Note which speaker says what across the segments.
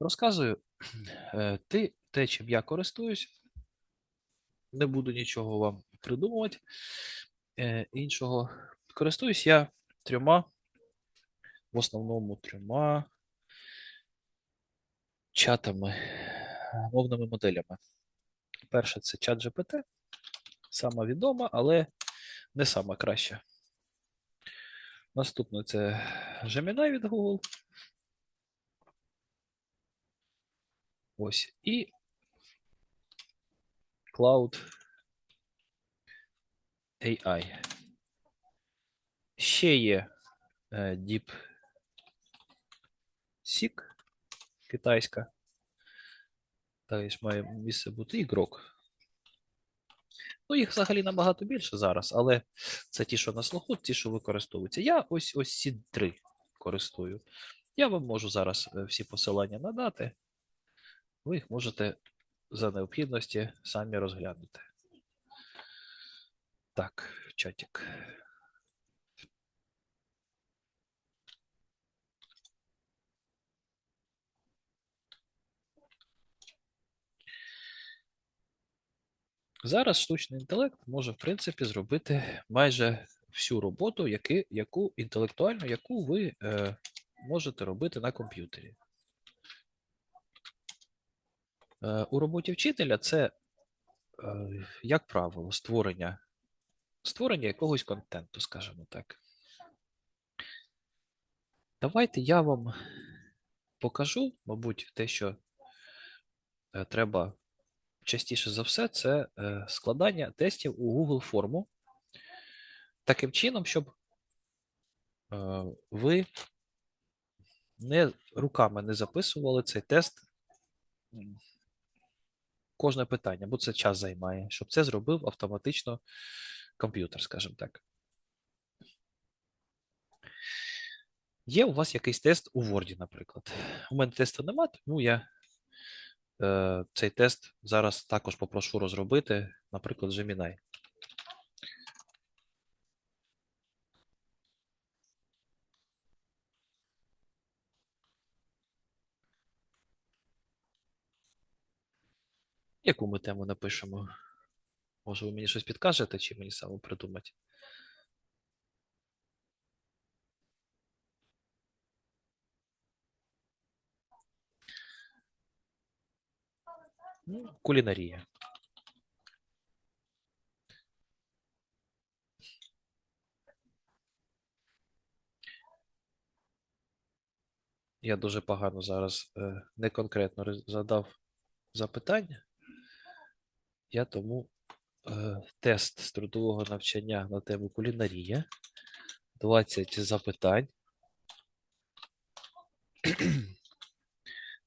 Speaker 1: Розказую е, ти, те, чим я користуюсь. Не буду нічого вам придумувати. Е, Іншого. Користуюсь я трьома, в основному трьома чатами, мовними моделями. Перше це чат GPT, сама відома, але не сама краща. Наступне це Gemini від Google. Ось. І Cloud AI. Ще є е, DeepSeek китайська. Також має місце бути і Grok. Ну, їх взагалі набагато більше зараз, але це ті, що на слуху, ті, що використовуються. Я ось ось ці три користую. Я вам можу зараз е, всі посилання надати. Ви їх можете за необхідності самі розглянути. Так, чатик. Зараз штучний інтелект може, в принципі, зробити майже всю роботу, яку інтелектуальну, яку ви е, можете робити на комп'ютері. Е, у роботі вчителя це, е, як правило, створення, створення якогось контенту, скажімо так. Давайте я вам покажу, мабуть, те, що е, треба частіше за все, це складання тестів у Google форму. Таким чином, щоб ви не руками не записували цей тест кожне питання, бо це час займає, щоб це зробив автоматично комп'ютер, скажімо так. Є у вас якийсь тест у Word, наприклад. У мене тесту немає, тому я е, цей тест зараз також попрошу розробити, наприклад, Gemini. Яку ми тему напишемо? Може, ви мені щось підкажете, чи мені саме придумати? Ну, кулінарія. Я дуже погано зараз е, не конкретно задав запитання. Я тому е, тест трудового навчання на тему кулінарія. 20 запитань.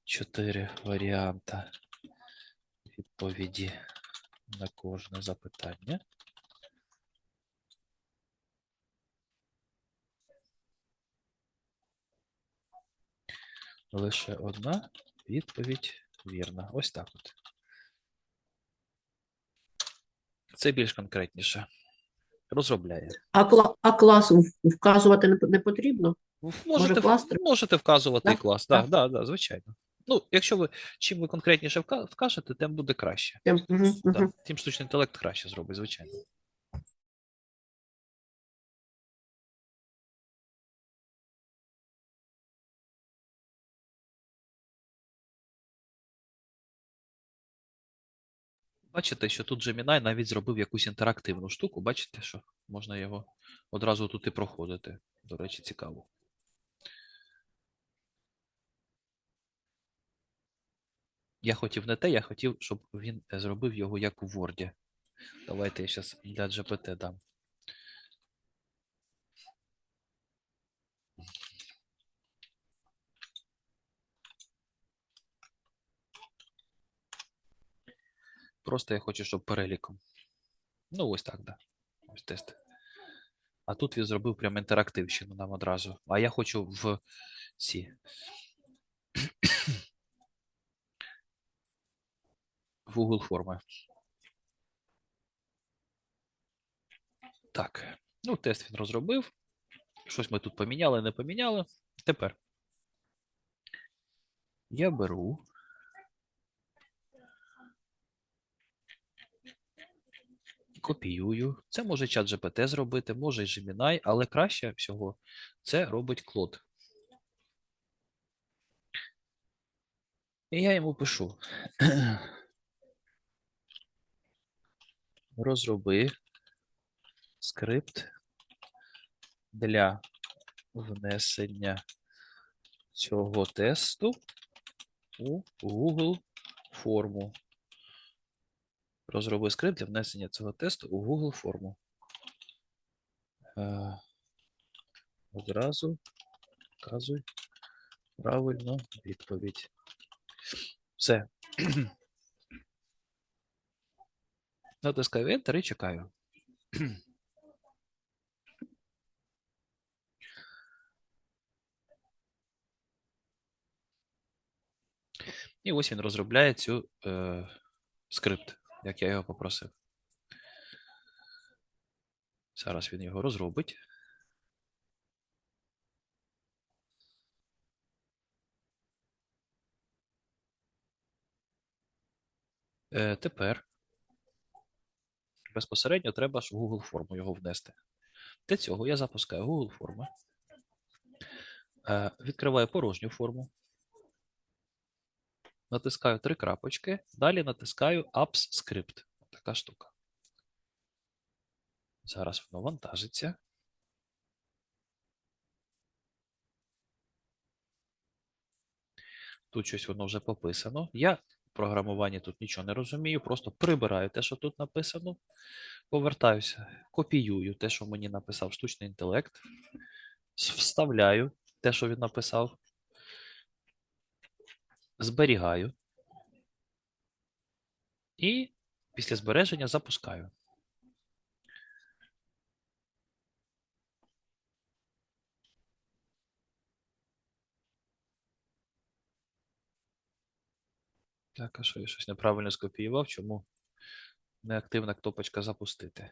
Speaker 1: 4 варіанта відповіді на кожне запитання. Лише одна відповідь вірна. Ось так от. Це більш конкретніше. Розробляє.
Speaker 2: А, кла а клас вказувати не, потрібно?
Speaker 1: Можете, Може,
Speaker 2: клас
Speaker 1: можете вказувати і клас. Так,
Speaker 2: да,
Speaker 1: да, да, звичайно. Ну, якщо ви чим ви конкретніше вкажете, тим буде краще.
Speaker 2: Тим, угу,
Speaker 1: Да. Тим штучний інтелект краще зробить, звичайно. Бачите, що тут Gemini навіть зробив якусь інтерактивну штуку. Бачите, що можна його одразу тут і проходити. До речі, цікаво. Я хотів не те, я хотів, щоб він зробив його як у Word. Давайте я зараз для GPT дам. Просто я хочу, щоб переліком. Ну, ось так, да. Ось тест. А тут він зробив прям інтерактивщину нам одразу. А я хочу в ці. В Google форми. Так. Ну, тест він розробив. Щось ми тут поміняли, не поміняли. Тепер. Я беру. Копіюю. Це може чат GPT зробити, може і Gemini, але краще всього це робить Claude. І я йому пишу. Розроби скрипт для внесення цього тесту у Google форму. Розроби скрипт для внесення цього тесту у Google форму. Е, Одразу вказуй правильну відповідь. Все. Натискаю Enter і чекаю. І ось він розробляє цю е, скрипт, як я його попросив. Зараз він його розробить. Е, тепер безпосередньо треба ж в Google форму його внести. Для цього я запускаю Google форми. Е, відкриваю порожню форму. Натискаю три крапочки. Далі натискаю Apps Script. Така штука. Зараз воно вантажиться. Тут щось воно вже пописано. Я в програмуванні тут нічого не розумію, просто прибираю те, що тут написано. Повертаюся, копіюю те, що мені написав штучний інтелект. Вставляю те, що він написав. Зберігаю. І після збереження запускаю. Так, а що я щось неправильно скопіював? Чому неактивна кнопочка запустити?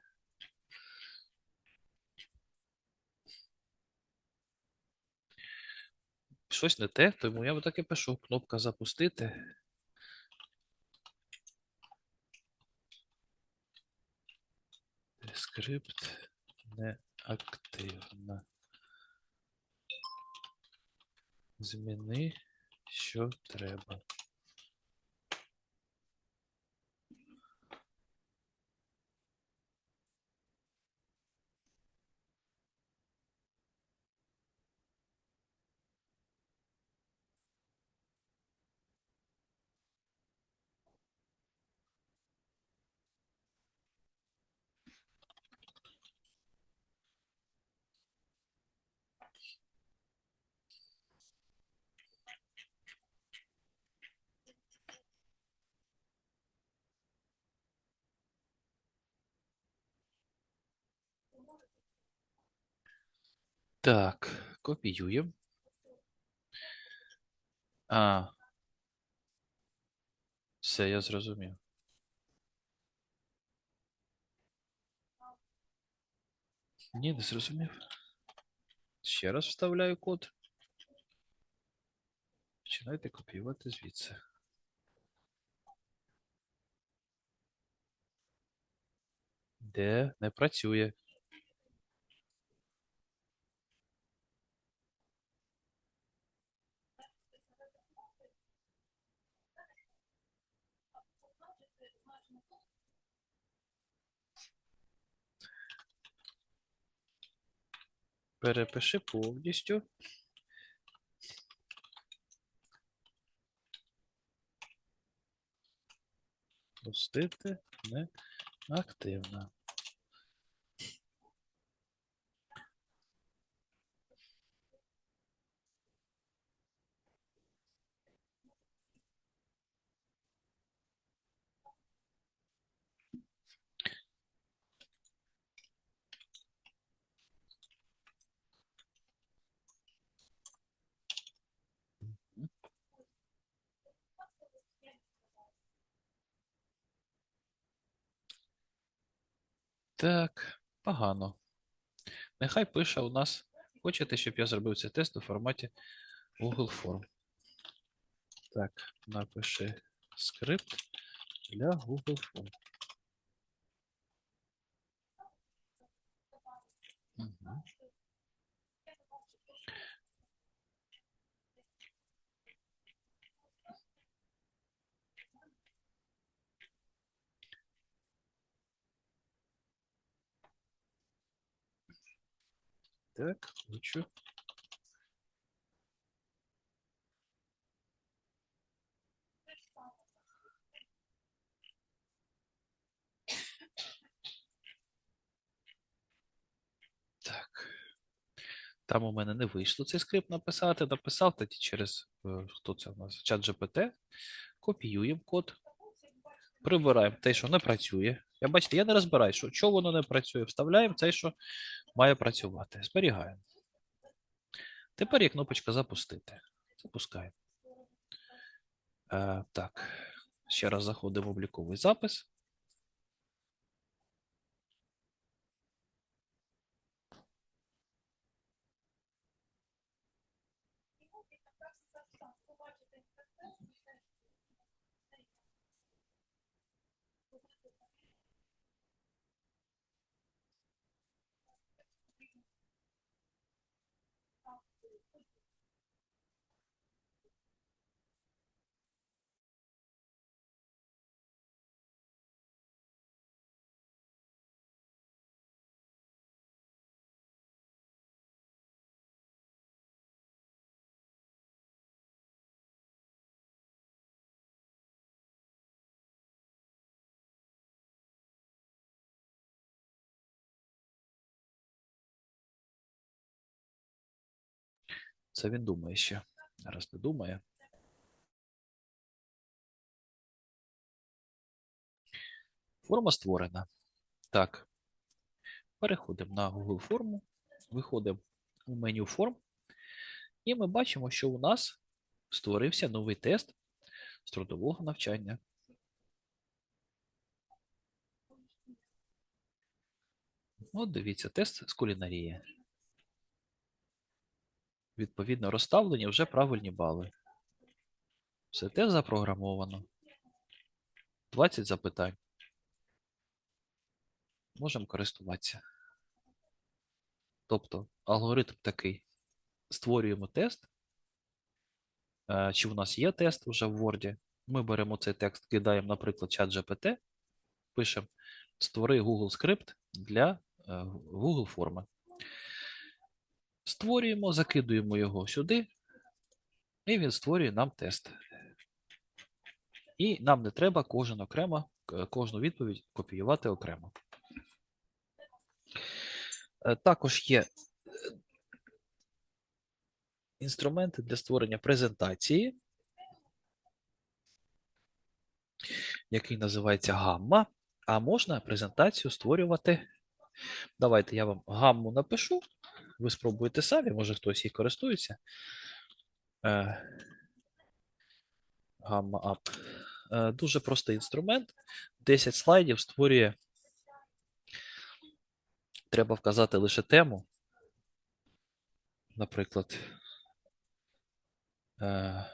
Speaker 1: Щось не те, тому я так і пишу. Кнопка запустити. Скрипт неактивна. Зміни, що треба. Так, копіюємо. А. Все, я зрозумів. Ні, не зрозумів. Ще раз вставляю код. Починайте копіювати звідси. Де не працює. Перепиши повністю. Пустити не активно. Так, погано. Нехай пише у нас. Хочете, щоб я зробив цей тест у форматі Google Form. Так, напиши скрипт для Google Form. Мгм. Так, хочу. Так. Там у мене не вийшло цей скрипт написати. Написав тоді через е, хто це у нас? Чат GPT. Копіюємо код. Прибираємо те, що не працює. Я бачите, я не розбираю, що чого воно не працює. Вставляємо те, що має працювати. Зберігаємо. Тепер є кнопочка запустити. Запускаємо. Е, так. Ще раз заходимо в обліковий запис. Це він думає ще. Зараз не думає. Форма створена. Так. Переходимо на Google форму, виходимо у меню форм, і ми бачимо, що у нас створився новий тест з трудового навчання. От дивіться, тест з кулінарії. Відповідно, розставлені вже правильні бали. Все те запрограмовано. 20 запитань. Можемо користуватися. Тобто, алгоритм такий. Створюємо тест. Е, Чи в нас є тест вже в Word? Ми беремо цей текст, кидаємо, наприклад, чат GPT, пишемо створи Google скрипт для е, Google форми. Створюємо, закидуємо його сюди, і він створює нам тест. І нам не треба кожен окремо, кожну відповідь копіювати окремо. Е, Також є е, інструменти для створення презентації, який називається гамма. А можна презентацію створювати. Давайте я вам гамму напишу. Ви спробуєте самі, може хтось їх користується. Е, Гамма ап. Е, Дуже простий інструмент. 10 слайдів створює. Треба вказати лише тему. Наприклад. е,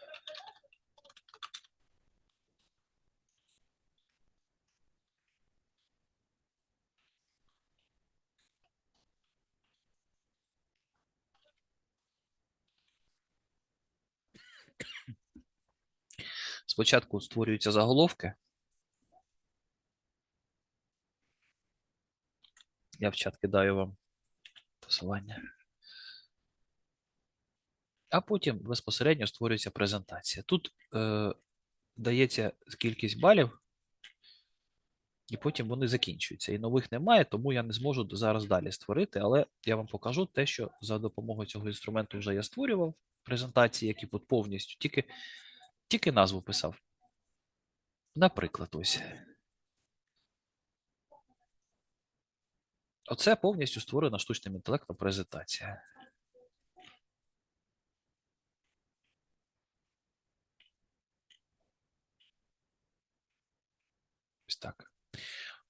Speaker 1: Спочатку створюються заголовки. Я в чат кидаю вам посилання. А потім безпосередньо створюється презентація. Тут е, дається кількість балів, і потім вони закінчуються. І нових немає, тому я не зможу зараз далі створити, але я вам покажу те, що за допомогою цього інструменту вже я створював презентації, які тут повністю тільки, тільки назву писав. Наприклад, ось. Оце повністю створена штучним інтелектом презентація. Ось так.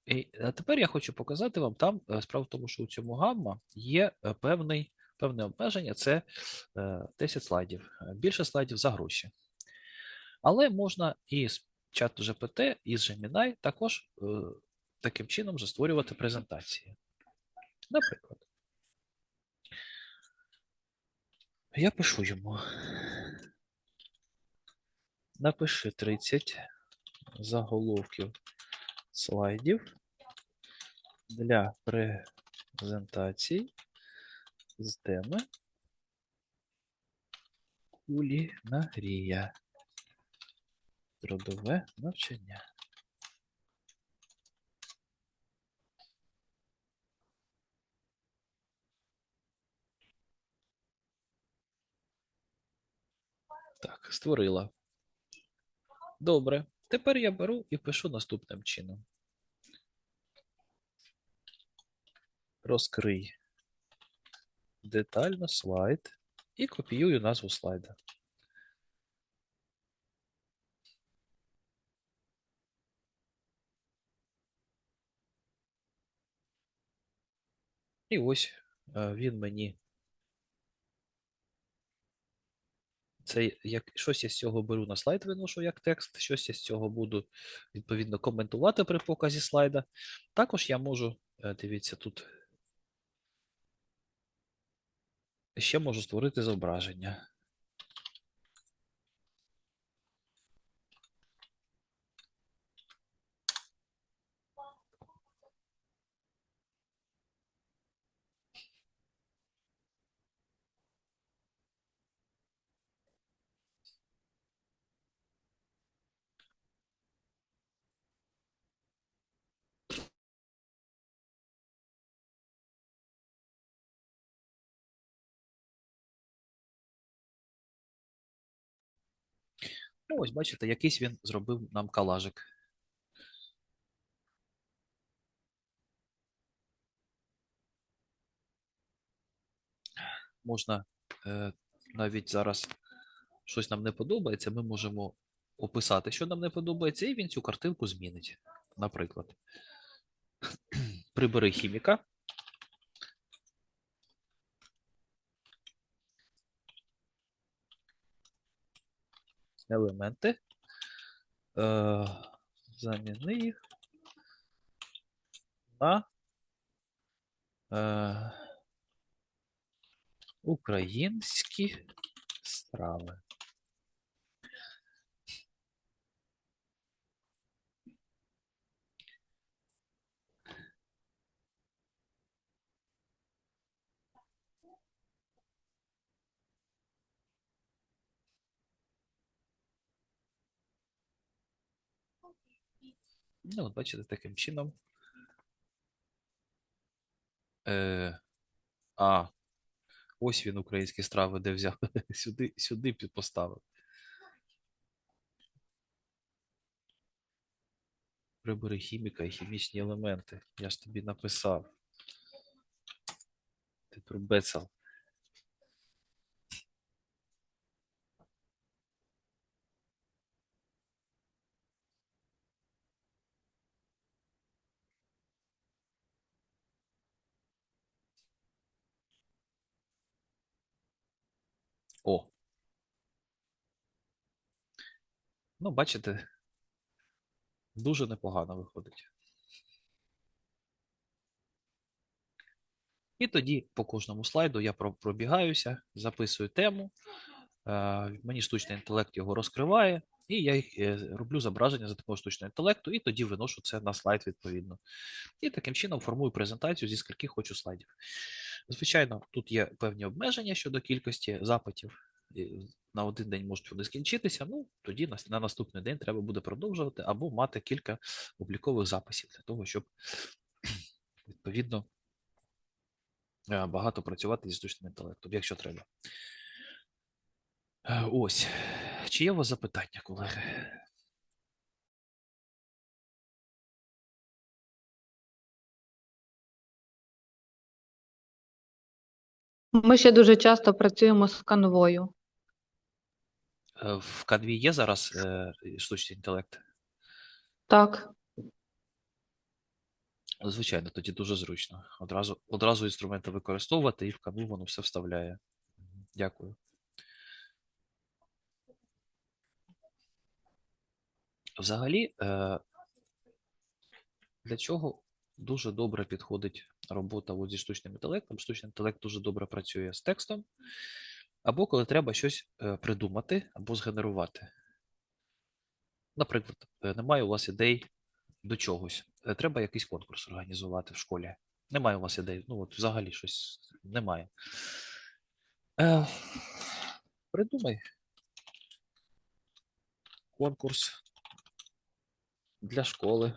Speaker 1: І а тепер я хочу показати вам там, е, справа в тому, що у цьому гамма є е, певний, певне обмеження, це е, 10 слайдів. Е, Більше слайдів за гроші. Але можна і з чату GPT, і з Gemini також е, таким чином же створювати презентації. Наприклад, я пишу йому. Напиши 30 заголовків слайдів для презентацій з теми кулінарія. Трудове навчання. Так, створила. Добре. Тепер я беру і пишу наступним чином. Розкрий детально слайд і копіюю назву слайда. І ось він мені. Це як щось я з цього беру на слайд, виношу як текст, щось я з цього буду відповідно коментувати при показі слайда. Також я можу, е, дивіться, тут ще можу створити зображення. Ну, ось бачите, якийсь він зробив нам калажик. Можна е, навіть зараз щось нам не подобається, ми можемо описати, що нам не подобається, і він цю картинку змінить. Наприклад, прибери хіміка. Елементи. Е, заміни їх на е, українські страви. Ну, от бачите, таким чином. Е, а, ось він українські страви, де взяв. Сюди, сюди поставив. Прибери хіміка і хімічні елементи. Я ж тобі написав. Ти пробецав. О. Ну, бачите, дуже непогано виходить. І тоді по кожному слайду я пробігаюся, записую тему. е, Мені штучний інтелект його розкриває, і я е, роблю зображення за допомогою штучного інтелекту, і тоді виношу це на слайд відповідно. І таким чином формую презентацію зі скількох хочу слайдів. Звичайно, тут є певні обмеження щодо кількості запитів. На один день можуть вони скінчитися. Ну тоді на, на наступний день треба буде продовжувати або мати кілька облікових записів для того, щоб відповідно е, багато працювати зі штучним інтелектом, якщо треба. Е, Ось. Чи є у вас запитання, колеги?
Speaker 3: Ми ще дуже часто працюємо з канвою.
Speaker 1: Е, В Canvі є зараз е, штучний інтелект?
Speaker 3: Так,
Speaker 1: Звичайно, тоді дуже зручно. Одразу, одразу інструменти використовувати і в Canvu воно все вставляє. Мгм. Дякую. Взагалі, е, для чого дуже добре підходить робота от зі штучним інтелектом. Штучний інтелект дуже добре працює з текстом, або коли треба щось е, придумати або згенерувати. Наприклад, е, немає у вас ідей до чогось. Е, Треба якийсь конкурс організувати в школі. Немає у вас ідей. Ну, от взагалі щось немає. Е, придумай конкурс для школи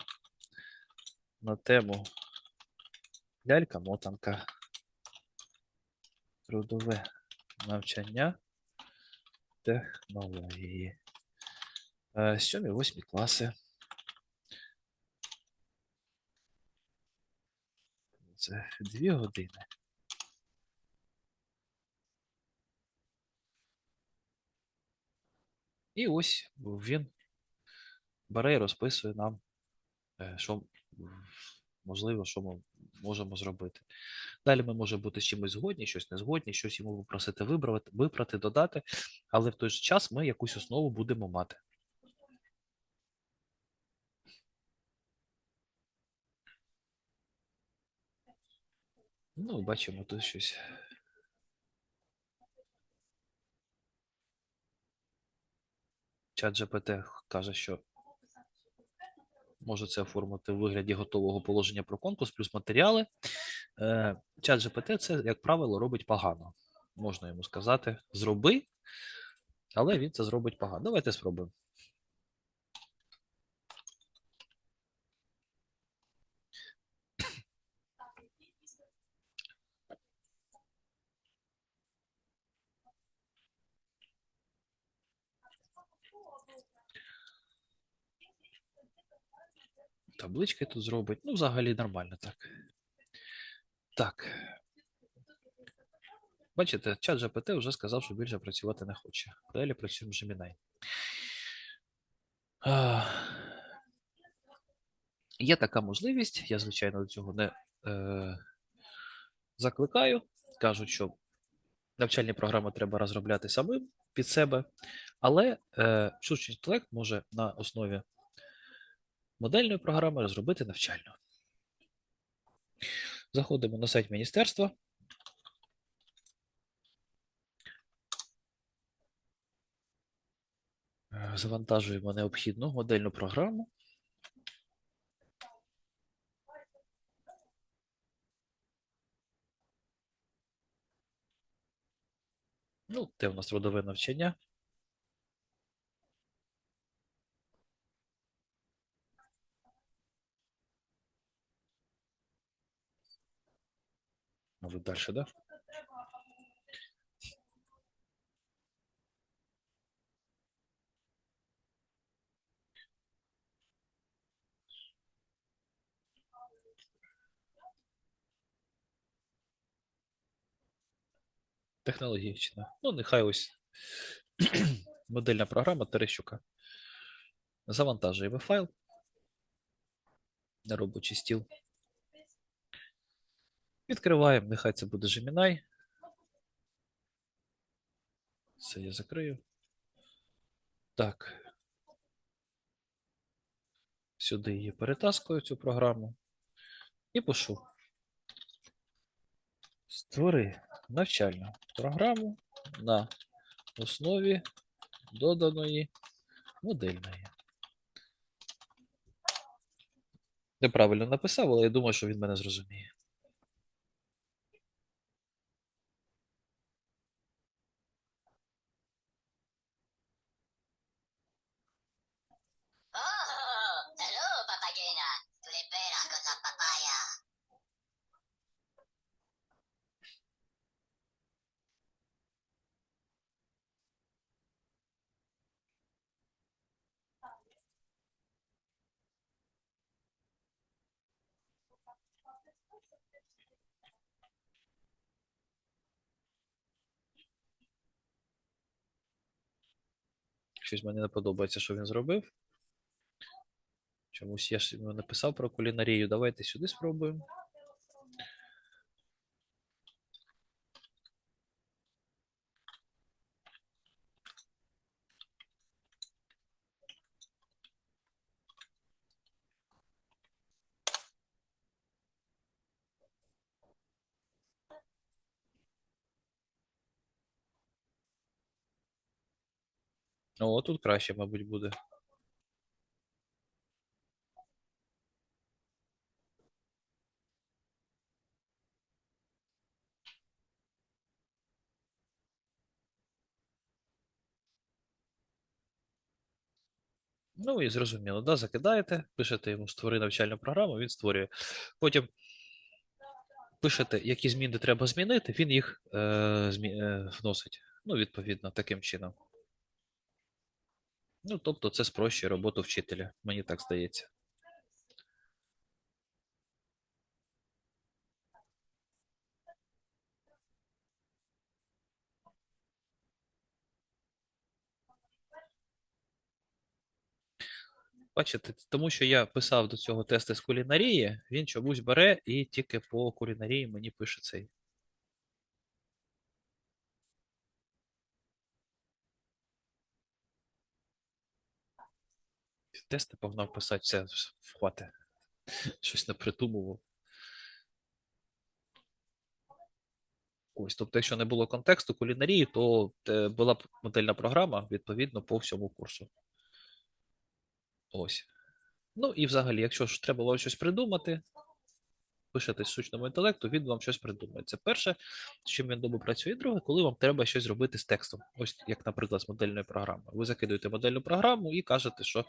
Speaker 1: на тему лялька-мотанка. Трудове навчання технології. Е, Сьомі, восьмі класи. Це дві години. І ось він бере і розписує нам, е, що можливо, що ми можемо зробити. Далі ми можемо бути з чимось згодні, щось не згодні, щось йому попросити вибрати, виправити, додати, але в той же час ми якусь основу будемо мати. Ну, бачимо тут щось. Чат GPT каже, що може це оформити в вигляді готового положення про конкурс плюс матеріали. Е, Чат GPT це, як правило, робить погано. Можна йому сказати, зроби, але він це зробить погано. Давайте спробуємо. Таблички тут зробить. Ну, взагалі нормально так. Так. Бачите, чат GPT вже сказав, що більше працювати не хоче. Далі працюємо Gemini. А, Є така можливість, я, звичайно, до цього не е, закликаю. Кажуть, що навчальні програми треба розробляти самим під себе, але е, штучний інтелект може на основі модельної програми розробити навчальну. Заходимо на сайт міністерства. Е, Завантажуємо необхідну модельну програму. Ну, де у нас трудове навчання? Може далі, да? Технологічна. Ну, нехай ось модельна програма Терещука. Завантажуємо файл на робочий стіл. Відкриваємо, нехай це буде Gemini. Це я закрию. Так. Сюди її перетаскую, цю програму. І пишу. Створи навчальну програму на основі доданої модельної. Неправильно написав, але я думаю, що він мене зрозуміє. Щось мені не подобається, що він зробив. Чомусь я ж написав про кулінарію. Давайте сюди спробуємо. О, тут краще, мабуть, буде. Ну і зрозуміло, да, закидаєте, пишете йому створи навчальну програму, він створює. Потім пишете, які зміни треба змінити, він їх е, змі... е, вносить. Ну, відповідно, таким чином. Ну, тобто, це спрощує роботу вчителя, мені так здається. Бачите, тому що я писав до цього тести з кулінарії, він чомусь бере і тільки по кулінарії мені пише цей. Тести погнав писати, все, хватить. Щось не придумував. Ось, тобто, якщо не було контексту кулінарії, то е, була б модельна програма відповідно по всьому курсу. Ось. Ну і взагалі, якщо ж треба було щось придумати, пишете штучному інтелекту, він вам щось придумає. Це перше, з чим він добре працює. Друге, коли вам треба щось зробити з текстом. Ось як, наприклад, з модельною програмою. Ви закидуєте модельну програму і кажете, що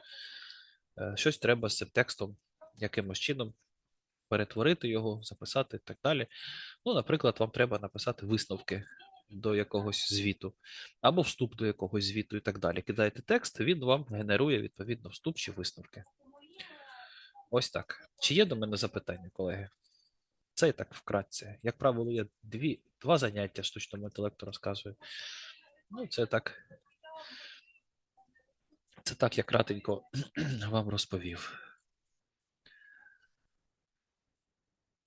Speaker 1: щось треба з цим текстом якимось чином перетворити його, записати і так далі. Ну, наприклад, вам треба написати висновки до якогось звіту, або вступ до якогось звіту і так далі. Кидаєте текст, він вам генерує відповідно вступ чи висновки. Ось так. Чи є до мене запитання, колеги? Це і так вкратце. Як правило, я дві, два заняття штучному інтелекту розказую. Ну, це так. Це так, я кратенько вам розповів.